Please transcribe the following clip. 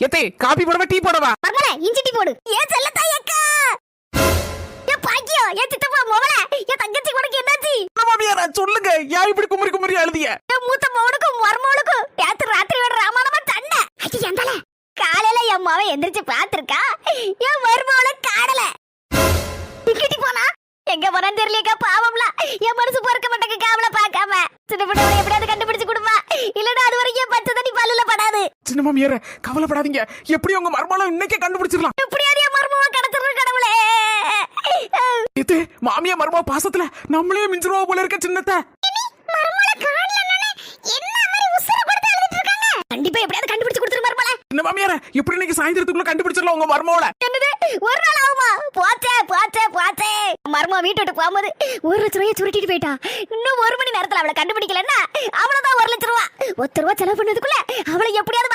எத்தே காபி போடவா டீ போடவா? மர்மல இஞ்சி டீ போடு. ஏன் செல்லத்தாய் அக்கா ஏன் பாக்கியம் ஏன் சித்தப்பா மோவல ஏன் தங்கச்சி உனக்கு என்னாச்சு? மாமியாரா சொல்லுங்க. ஏன் இப்படி குமரி குமரி அழுதிய? என் மூத்த மவனுக்கும் மருமவனுக்கும் நேத்து ராத்திரி வர ராமானமா சண்டை ஐயா எந்தால காலையில என் மவன் எந்திரிச்சு பாத்திருக்கா என் மருமவளை காணல இங்கிட்டி போனா. எங்க போறான்னு தெரியலையக்கா பாவம்ல. படாது சின்ன மாமியார கவலைப்படாதீங்க. எப்படி உங்க மர்மம் இன்னைக்கே கண்டுபிடிச்சிடலாம். எப்படியாவது என் மருமவன் கடத்துற கடவுளே. எத்தே மாமியா மர்ம பாசத்துல நம்மளே மிஞ்சிருவா போல இருக்க சின்னத்தை. என்ன கண்டிப்பா எப்படியாவது கண்டுபிடிச்சு கொடுத்துரு மருமவளை சின்ன மாமியார எப்படி இன்னைக்கு சாயந்தரத்துக்குள்ள கண்டுபிடிச்சிடலாம் உங்க மர்மோல என்னது? ஒரு நாள் ஆகுமா? போச்சே போச்சே போச்சே. மர்மா வீட்டு விட்டு போகும்போது ஒரு லட்ச ரூபாய் சுருட்டிட்டு போயிட்டா. இன்னும் ஒரு மணி நேரத்துல அவளை கண்டுபிடிக்கலன்னா அவ்வளவுதான் ஒரு லட்ச ரூபா. ஒத்த ரூபா செலவு பண்ணதுக்குள்ள எப்படியாவது